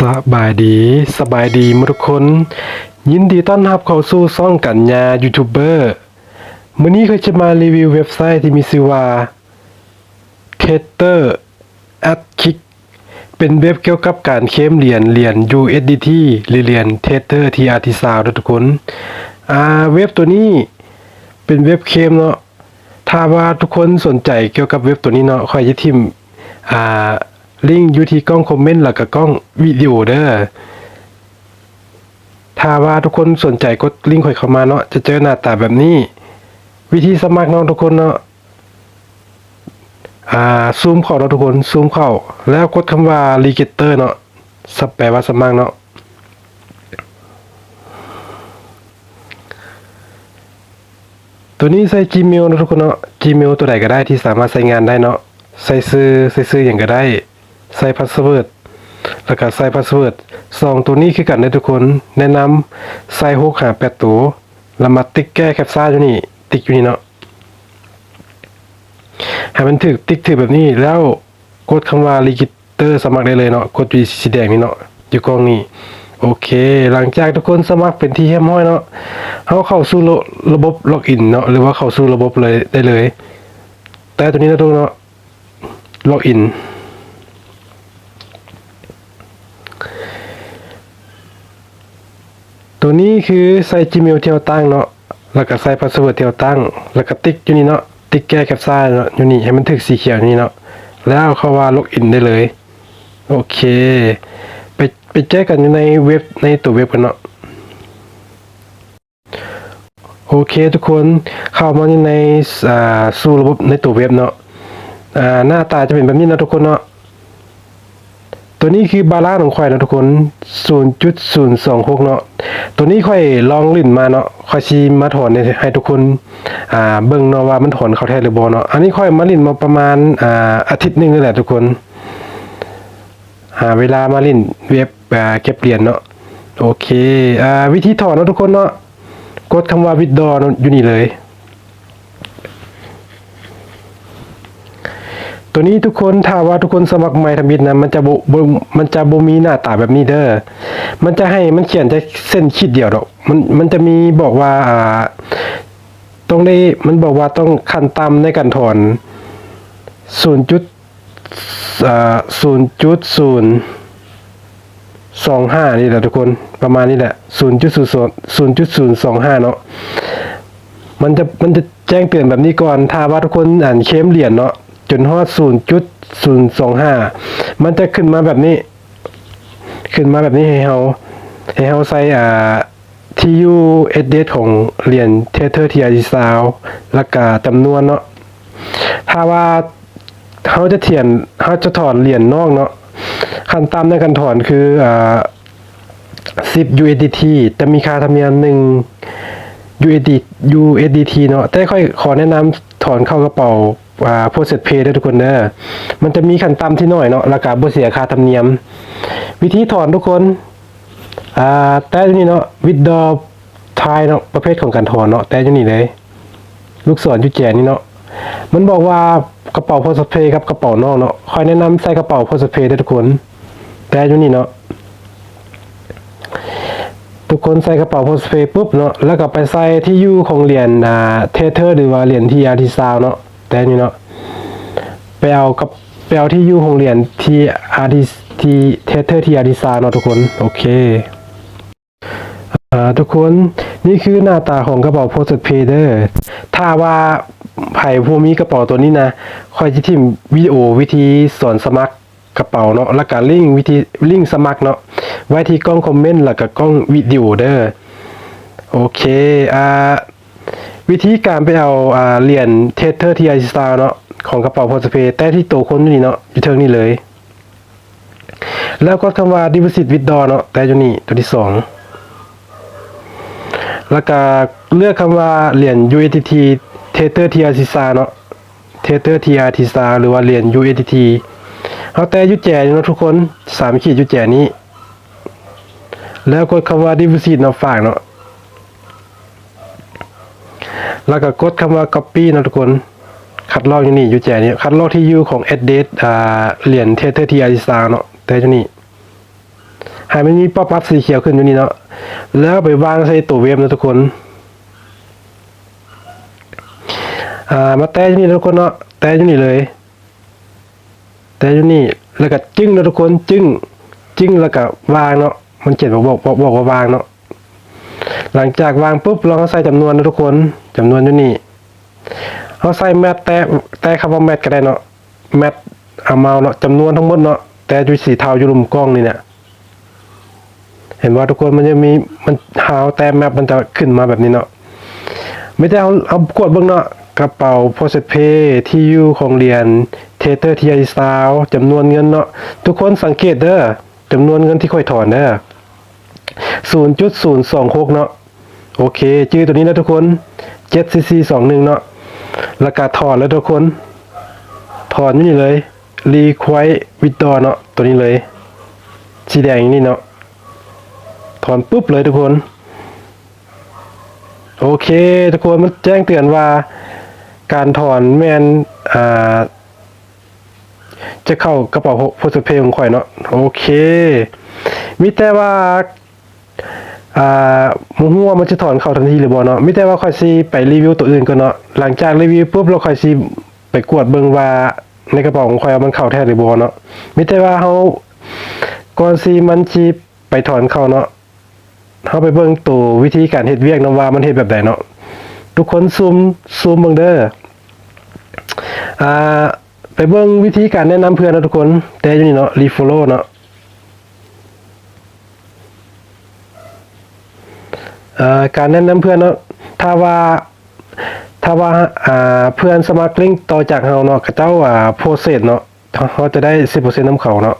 สบายดี สบายดีมทุกคน ยินดีต้อนรับเข้าสู่ซ่องกัญญายูทูบเบอร์มื้อนี้ก็จะมารีวิวเว็บไซต์ที่มีชื่อว่า t e t e r a t k i c เป็นเว็บเกี่ยวกับการเคลมเหรียญเหรียญ USDT หรือเหรียญ Tether TRT ซาวทุกคนอ่าเว็บตัวนี้เป็นเว็บเคลมเนาะถ้าว่าทุกคนสนใจเกี่ยวกับเว็บตัวนี้เนาะคอยจะทิมอ่า ลิงก์อยู่ที่กล้องคอมเมนต์แล้วก็กล้องวิดีโอเด้อถ้าว่าทุกคนสนใจกดลิงก์ค่อยเข้ามาเนาะจะเจอหน้าตาแบบนี้ วิธีสมัครเนาะทุกคนเนาะอ่าซูมเข้าเนาะทุกคนซูมเข้า แล้วกดคำว่า register เนาะสับแปลว่าสมัครเนาะตัวนี้ใส่ Gmail นะทุกคนเนาะ Gmail ตัวใดก็ได้ที่สามารถใช้งานได้เนาะใส่ซื้อใส่ซื้ออย่างก็ได้ ใส่พาสเวิร์ดแล้วก็ใส่พาสเวิร์ดสองตัวนี้คือกันนะทุกคน แนะนำใส่หกหาแปดตัวแล้วมาติ๊กแก้แคปซ่าอยู่นี่ ติ๊กอยู่นี่เนาะให้มันถึกติ๊กถือแบบนี้แล้วกดคำว่า register สมัครได้เลยเนาะกดอยู่สีแดงนี่เนาะอยู่กองนี้โอเค หลังจากทุกคนสมัครเป็นที่เรียบร้อยเนาะเขาเข้าสู่ระบบล็อกอินเนาะหรือว่าเข้าสู่ระบบเลยได้เลย แต่ตัวนี้นะทุกเนาะล็อกอิน ตัวนี้คือใส่ Gmail ที่เราตั้งเนาะ แล้วก็ใส่พาสเวิร์ดที่เราตั้ง แล้วก็ติ๊กอยู่นี่เนาะ ติ๊กแก้แคปซ่าเนาะอยู่นี่ให้มันถึกสีเขียวนี่เนาะ แล้วเข้าว่าล็อกอินได้เลย โอเค ไปไปแจ้กันอยู่ในเว็บในตัวเว็บกันเนาะโอเคทุกคนเข้ามาในอ่าสู่ระบบในตัวเว็บเนาะอ่าหน้าตาจะเป็นแบบนี้นะทุกคนเนาะ ตัวนี้คือบาลานของข่อยนะทุกคน 0.026 เนาะ ตัวนี้ค่อยลองลิ้นมาเนาะค่อยชีมาถอนให้ทุกคน อ่า เบิ่งเนาะว่ามันถอนเข้าแท้หรือบ่เนาะ อันนี้ค่อยมาลิ้นมาประมาณ อ่า อาทิตย์นึงนี่แหละทุกคน หาเวลามาลิ้นเว็บอ่าเก็บเหรียญเนาะ โอเค อ่า วิธีถอนเนาะทุกคนเนาะ กดคำว่า withdraw เนอยู่นี่เลย ตัวนี้ทุกคนถ้าว่าทุกคนสมัครใหม่ทำบิดนะมันจะบบมันจะบมีหน้าตาแบบนี้เด้อ มันจะให้มันเขียนแต่เส้นขีดเดียวดอก มันมันจะมีบอกว่าอ่าต้องได้มันบอกว่าต้องขั้นต่ำในการถอน0จุดอ่า0.0 25นี่แหละทุกคนประมาณนี้แหละ0.0 0.025เนาะมันจะมันจะแจ้งเตือนแบบนี้ก่อนถ้าว่าทุกคนอ่านเคมเหรียญเนาะ จนฮอด0.025มันจะขึ้นมาแบบนี้ ขึ้นมาแบบนี้ให้เราให้เราใส่อ่า TU address ของเหรียญ Tether TRC Sound แล้วก็จำนวนเนาะถ้าว่าเขาจะเถียนเขาจะถอนเหรียญนอกเนาะขั้นต่ำในการถอนคืออ่า10 USDT แต่มีค่าธรรมเนียมหนึ่ง USD USDT เนาะแต่ค่อยขอแนะนำถอนเข้ากระเป๋า อ่า Process Pay ด้วยทุกคนเด้อมันจะมีขั้นต่ำที่น้อยเนาะแล้วก็บ่เสียค่าธรรมเนียม วิธีถอนทุกคนอ่าแต่อยู่นี่เนาะ withdraw ทายเนาะประเภทของการถอนเนาะแต่อยู่นี่เลย ลูกศรอยู่แจนี่เนาะมันบอกว่ากระเป๋าโพสเพย์ครับกระเป๋านอกเนาะคอยแนะนำใส่กระเป๋าโพสเพย์ได้ทุกคน แต่อยู่นี่เนาะทุกคนใส่กระเป๋าโพสเพย์ปุ๊บเนาะแล้วก็ไปใส่ที่อยู่ของเหรียญอ่าเทเทอร์หรือว่าเหรียญที่อาร์ทีซาวเนาะ แต่นี่เนาะไปเอากับไปเอาที่อยู่ของเรียญทีอาร์ทีทีเทเทอร์ทีอาร์ทีซาเนาะทุกคนโอเคอ่าทุกคนนี่คือหน้าตาของกระเป๋า Post Pay เด้อถ้าว่าไผ่ผู้มีกระเป๋าตัวนี้นะคอยจะทิมวิดีโอวิธีสอนสมัครกระเป๋าเนาะแล้วก็ลิงก์วิธีลิงก์สมัครเนาะไว้ที่กล้องคอมเมนต์แล้วก็กล้องวิดีโอเด้อโอเคอ่า วิธีการไปเอาอ่าเหรียญเทเทอร์ทีไอสตาร์เนาะของกระเป๋า Post Pay แต่ที่ตัวคนนี่เนาะอยู่เทิงนี่เลย แล้วก็คำว่า deposit withdraw เนาะแต่อยู่นี่ตัวที่สองแล้วก็เลือกคำว่าเหรียญ USDT Tether TRC s a เนาะ Tether TRC s a หรือว่าเหรียญ USDT เอาแต่ยุแก่เนาะทุกคนสามขีดยุแจนี้ แล้วกดคำว่า deposit เนาะฝากเนาะ แล้วก็กดคำว่า copy นาะทุกคน คัดลอกอยู่นี่ยุแจนี้คัดลอกที่อยู่ของ address อ่าเหรียญ Tether TRC s a เนาะแต่อยู่นี่ให้มันมีป๊อปอัพสีเขียวขึ้นอยู่นี่เนาะแล้วไปวางใส่ตัวเว็บนะทุกคนอ่ามาแตะอยู่นี่นะทุกคนเนาะแตะอยู่นี่เลย แตะอยู่นี่แล้วก็จึ้งนะทุกคนจึ้งจึ้งแล้วก็วางเนาะมันเขียนบอกบอกบอกบอกว่าวางเนาะหลังจากวางปุ๊บเราก็ใส่จำนวนนะทุกคน จำนวนอยู่นี่เราใส่แมทแตะแตะคำว่าแมทก็ได้เนาะแมทเอามาเนาะจำนวนทั้งหมดเนาะแต่อยู่สีเทาอยู่รุมกล้องนี่เนี่ยเห็นว่าทุกคนมันจะมีมันหาวแต่แมปมันจะขึ้นมาแบบนี้เนาะไม่ได้เอาเอากดเบื้องเนาะกระเป๋าโพสเพย์ที่อยู่ของเรียนเทเตอร์ทีไอซาวจำนวนเงินเนาะทุกคนสังเกตเด้อจำนวนเงินที่ค่อยถอนเด้อศูนย์จุดศูนย์สองหกเนาะโอเคจื้อตัวนี้นะทุกคน เจ็ดซีซีสองหนึ่งเนาะแล้วก็ถอนแล้วทุกคน ถอนนี่เลยรีควายวิดดอเนาะตัวนี้เลยสีแดงอย่างนี้เนาะถอนปุ๊บเลยทุกคน โอเค ทุกคนมันแจ้งเตือนว่า การถอนแมนอ่าจะเข้ากระเป๋าโพสเพย์ของข่อยเนาะโอเค มีแต่ว่า อ่ามูฮู้ว่ามันจะถอนเข้าทันทีหรือบ่เนาะมีแต่ว่าข่อยสิไปรีวิวตัวอื่นก่อนเนาะหลังจากรีวิวปุ๊บเราค่อยสิไปกวดเบิ่งว่าในกระเป๋าของข่อยว่ามันเข้าแท้หรือบ่เนาะมีแต่ว่าเฮาก่อนสิมันสิไปถอนเข้าเนาะเขาไปเบิ่งตัววิธีการเฮ็ดเวียกนํว่ามันเฮ็ดแบบใดเนาะทุกคนซูมซูมเบิ่งเด้ออ่าไปเบิ่งวิธีการแนะนำเพื่อนนะทุกคน แต่อยู่นี่เนาะรีโฟโลเนาะเอ่อ การแนะนำเพื่อนเนาะถ้าว่าถ้าว่าอ่าเพื่อนสมัครลิงก์ต่อจากเฮาเนาะเขาเจ้าอ่าโพสเซสเนาะเขาจะได้10%นำเขาเนาะ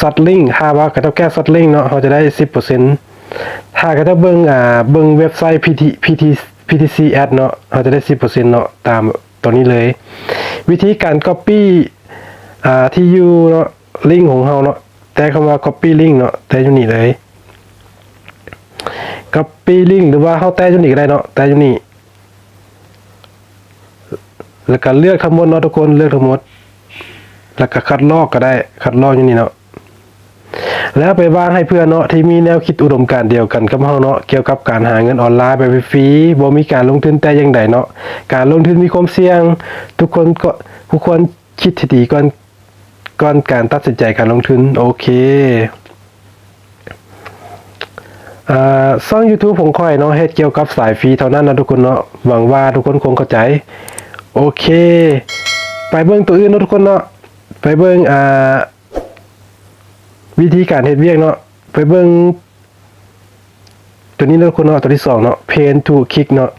ซัดลิงก์ถ้าว่าเขาเจ้าแก้ซัดลิงก์เนาะเขาจะได้10%ถ้าก็จะเบิ่งอ่าเบิ่งเว็บไซต์ PT PT PTC ad เนาะเราจะได้10%เนาะตามตัวนี้เลย วิธีการ copy อ่าที่อยู่เนาะลิงก์ของเราเนาะแต่คำว่า copy link เนาะแต่อยู่นี่เลย copy link หรือว่าเฮาแต่อยู่นี่ก็ได้เนาะแต่อยู่นี่แล้วก็เลือกทั้งหมดเนาะทุกคนเลือกทั้งหมด แล้วก็คัดลอกก็ได้ คัดลอกอยู่นี่เนาะแล้วไปวางให้เพื่อนเนาะที่มีแนวคิดอุดมการเดียวกันกับเฮาเนาะเกี่ยวกับการหาเงินออนไลน์ไปฟรีบ่มีการลงทุนแต่อย่างใดเนาะการลงทุนมีความเสี่ยง ทุกคนก็ผู้ควรคิดให้ดีก่อนก่อนการตัดสินใจการลงทุนโอเค อ่าช่อง YouTube ผมค่อยเนาะเฮ็ดเกี่ยวกับสายฟรีเท่านั้นนะทุกคนเนาะหวังว่าทุกคนคงเข้าใจ โอเค ไปเบิ่งตัวอื่นเนาะทุกคนเนาะไปเบิ่งอ่าวิธีการเฮ็ดเวียกเนาะไปเบิ่งตัวนี้เนาะคนเนาะตัวที่สองเนาะ Pain to Click เนาะ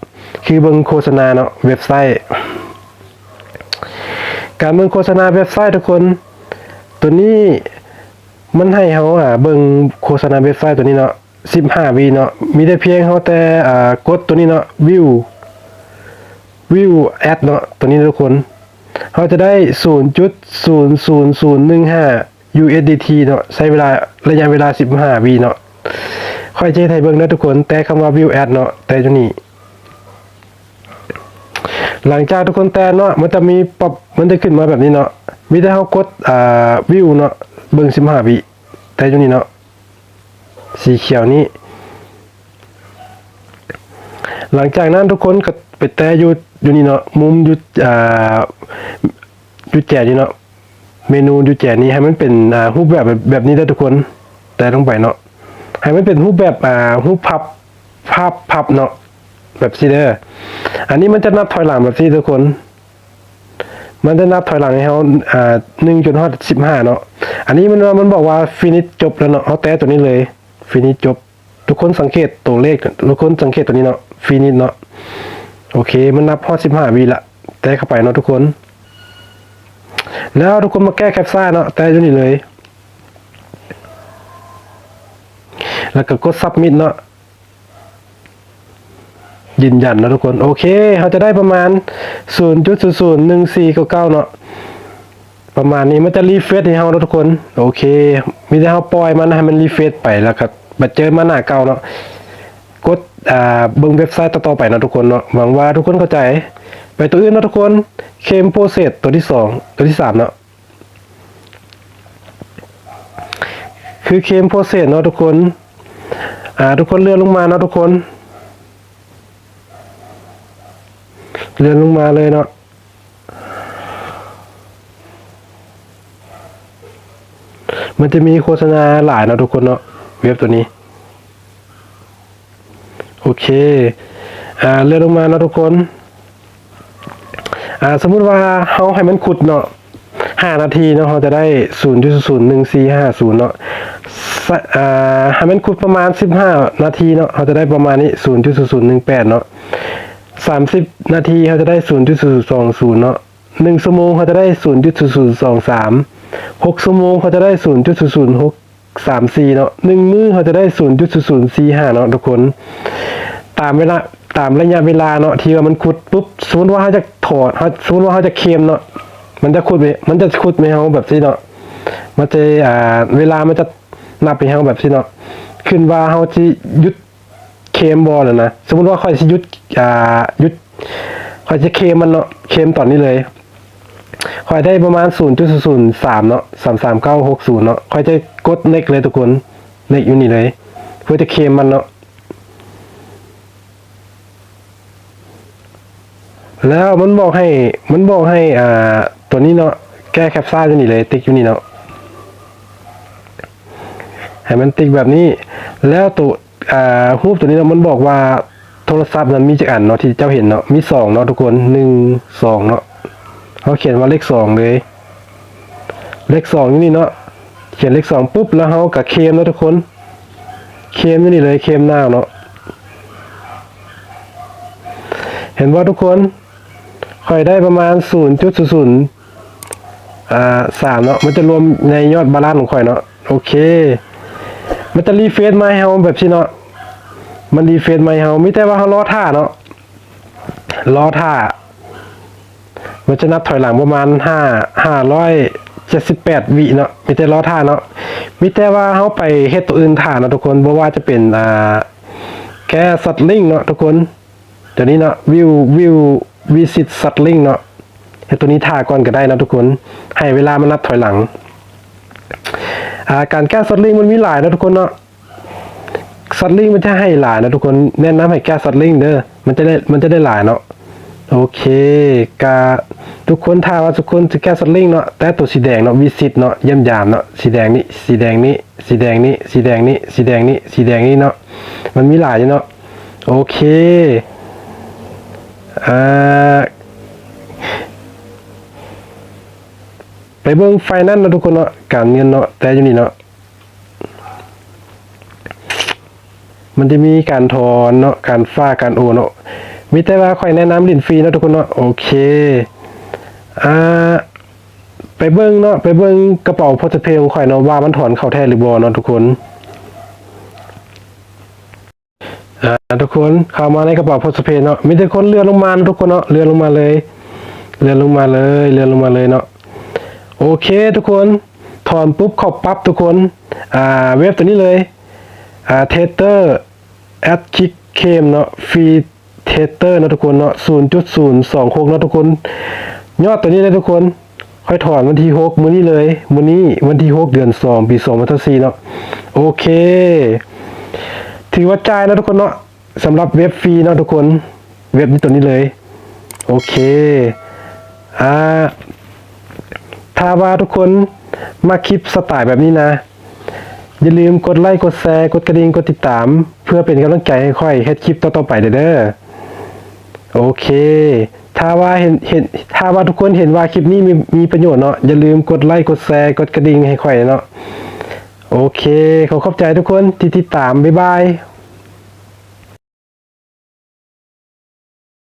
คือเบิ่งโฆษณาเนาะเว็บไซต์ การเบิ่งโฆษณาเว็บไซต์ทุกคน ตัวนี้มันให้เฮาอะเบิ่งโฆษณาเว็บไซต์ตัวนี้เนาะ 15วิเนาะมีได้เพียงเฮาแต่กดตัวนี้เนาะ view view ad เนาะตัวนี้ทุกคนเขาจะได้0.00015 USDT เนาะใช้เวลาระยะเวลา15วิเนาะค่อยเจ๊ไทยเบิ่งนะทุกคน แต่คำว่า view ad เนาะแต่ตัวนี้หลังจากทุกคนแต่เนาะมันจะมีปรับมันจะขึ้นมาแบบนี้เนาะมีแต่เขากดอ่า view เนาะเบิ่ง15วิแต่ตัวนี้เนาะ สีเขียวนี้ หลังจากนั้นทุกคนก็ไปแต่อยู่อยู่นี่เนาะมุมอยู่อ่าอยู่แจนี่เนาะเมนูอยู่แจนี้ให้มันเป็นอ่ารูปแบบแบบนี้ได้ทุกคน แต่ลงไปเนาะให้มันเป็นรูปแบบอ่ารูปพับภาพพับเนาะแบบซีเด้ออันนี้มันจะนับถอยหลังแบบนี้ทุกคน มันจะนับถอยหลังให้เขาอ่าหนึ่งจนฮอดสิบห้าเนาะ อันนี้มันมันบอกว่าฟินิชจบแล้วเนาะเขาแตะตัวนี้เลย ฟินิชจบ ทุกคนสังเกตตัวเลขทุกคนสังเกตตัวนี้เนาะฟินิชเนาะโอเค มันนับฮอสิบห้าวิละแต่เข้าไปเนาะทุกคน แล้วทุกคนมาแก้แคปซ่าเนาะแต่อยู่นี่เลย แล้วก็กด submit เนาะยืนยันนะทุกคน โอเคเขาจะได้ประมาณ 0.001499เนาะ ประมาณนี้มันจะรีเฟซให้เฮาทุกคน โอเค มีแต่เฮาปล่อยมันให้มันรีเฟซไปแล้วก็มาเจอมาหน้าเก่าเนาะกดอ่าเบิ่งเว็บไซต์ต่อๆไปเนาะทุกคนเนาะหวังว่าทุกคนเข้าใจ ไปตัวอื่นเนาะทุกคนเคมโปรเซสตัวที่สองตัวที่สามเนาะคือเคมโปรเซสเนาะทุกคนอ่าทุกคนเลื่อนลงมาเนาะทุกคน เลื่อนลงมาเลยเนาะ มันจะมีโฆษณาหลายนะทุกคนเนาะเว็บตัวนี้ โอเค อ่าเลื่อนลงมาเนาะทุกคน อ่าสมมุติว่าเฮาให้มันขุดเนาะห้านาทีเนาะเราจะได้ศูนย์จุดศูนย์หนึ่งสี่ห้าศูนย์เนาะสะอ่าให้มันขุดประมาณสิบห้านาทีเนาะเราจะได้ประมาณนี้ศูนย์จุดศูนย์หนึ่งแปดเนาะสามสิบนาทีเราจะได้ศูนย์จุดศูนย์สองศูนย์เนาะหนึ่งชั่วโมงเขาจะได้ศูนย์จุดศูนย์สองสาม หกชั่วโมงเขาจะได้ศูนย์จุดศูนย์หกสามสี่เนาะหนึ่งมื้อเขาจะได้ศูนย์จุดศูนย์สี่ห้าเนาะทุกคน ตามเวลาตามระยะเวลาเนาะที่ว่ามันขุดปุ๊บสมมติว่าเขาจะถอดเขาสมมติว่าเขาจะเคลมเนาะมันจะขุดไปมันจะขุดไปเฮาแบบนี้เนาะมันจะอ่าเวลามันจะนับไปเฮาแบบนี้เนาะขึ้นว่าเฮาสิหยุดเคลมบ่แล้วนะสมมติว่าค่อยสิหยุดอ่าหยุดค่อยจะเคลมมันเนาะเคลมตอนนี้เลย คอยได้ประมาณ 0.003 เนาะ33960 เนาะคอยจะกดเน็กเลยทุกคนเน็กอยู่นี่เลย เพื่อจะเคลมมันเนาะแล้วมันบอกให้มันบอกให้อ่าตัวนี้เนาะแก้แคปซ่าอยู่นี่เลยติ๊กอยู่นี่เนาะให้มันติ๊กแบบนี้ แล้วตัวอ่ารูปตัวนี้เนาะมันบอกว่าโทรศัพท์นั้นมีจักอันเนาะที่เจ้าเห็นเนาะมีสองเนาะทุกคนหนึ่งสองเนาะ เขาเขียนว่าเลขสองเลย เลขสองนี่เนาะเขียนเลขสองปุ๊บแล้วเขากับเคมนะทุกคน เคมนี่เลยเคมหน้าเนาะเห็นว่าทุกคนค่อยได้ประมาณ 0.00อ่าสามเนาะมันจะรวมในยอดบาลานซ์ของข่อยเนาะโอเค มันจะรีเฟรชมาให้เฮาแบบนี้เนาะมันรีเฟรชมาให้เฮามีแต่ว่าเฮารอท่าเนาะรอท่า มันจะนับถอยหลังประมาณห้าห้าร้อยเจ็ดสิบแปดวิเนาะมีแต่รอท่าเนาะมีแต่ว่าเฮาไปเฮ็ดตัวอื่นท่าเนาะทุกคนบ่ว่าจะเป็นอ่าแค่สัตว์ลิงเนาะทุกคนเดี๋ยวนี้เนาะวิววิววิสิตสัตว์ลิงเนาะเฮ็ดตัวนี้ท่าก่อนก็ได้นะทุกคน ให้เวลามันนับถอยหลังอ่าการแก้สัตว์ลิงมันมีหลายนะทุกคนเนาะสัตว์ลิงมันจะให้หลายนะทุกคนแนะนำให้แก้สัตว์ลิงเด้อมันจะได้มันจะได้หลายเนาะ โอเคกาทุกคนถ้าว่าทุกคนจะแก้สลิงเนาะแต่ตัวสีแดงเนาะวิสิตเนาะเยี่ยมยามเนาะสีแดงนี้สีแดงนี้สีแดงนี้สีแดงนี้สีแดงนี้สีแดงนี้เนาะมันมีหลายเนาะโอเคอ่าไปเบิ่งไฟนั่นเนาะทุกคนเนาะการเงินเนาะแต่อยู่นี่เนาะมันจะมีการถอนเนาะการฝ้าการโอเนาะ มีแต่ว่าค่อยแนะนำลินฟรีเนาะทุกคนเนาะโอเคอ่าไปเบิ่งเนาะไปเบิ่งกระเป๋าโพสเพลของข่อยเนาะว่ามันถอนเข้าแท้หรือบ่เนาะทุกคนอ่าทุกคนเข้ามาในกระเป๋าโพสเพลเนาะมีแต่คนเลื่อนลงมาทุกคนเนาะเลื่อนลงมาเลยเลื่อนลงมาเลยเลื่อนลงมาเลยเนาะโอเคทุกคนถอนปุ๊บข้าปั๊บทุกคนอ่าเว็บตัวนี้เลยอ่าเทเตอร์แอดคิกเคมเนาะฟรี เทเตอร์นะทุกคนเนาะ0.026นย์สองหกนะทุกคน ยอดตัวนี้เลยทุกคน ค่อยถอนวันที่6มื้อนี้เลยมื้อนี้วันที่6เดือน2ปี2024เนาะโอเค ถือว่าจ่ายนะทุกคนเนาะสำหรับเว็บฟรีนะทุกคน เว็บนี้ตัวนี้เลย โอเคอ่าถ้าว่าทุกคนมาคลิปสไตล์แบบนี้นะ อย่าลืมกดไลค์กดแชร์กดกระดิ่งกดติดตาม เพื่อเป็นกำลังใจให้ค่อยเฮ็ดคลิปต่อๆไปเด้อ โอเค ถ้าว่าเห็นเห็นถ้าว่าทุกคนเห็นว่าคลิปนี้มีมีประโยชน์เนาะอย่าลืมกดไลค์กดแชร์กดกระดิ่งให้ข่อยเนาะโอเคขอขอบใจทุกคนที่ติดตามบ๊ายบาย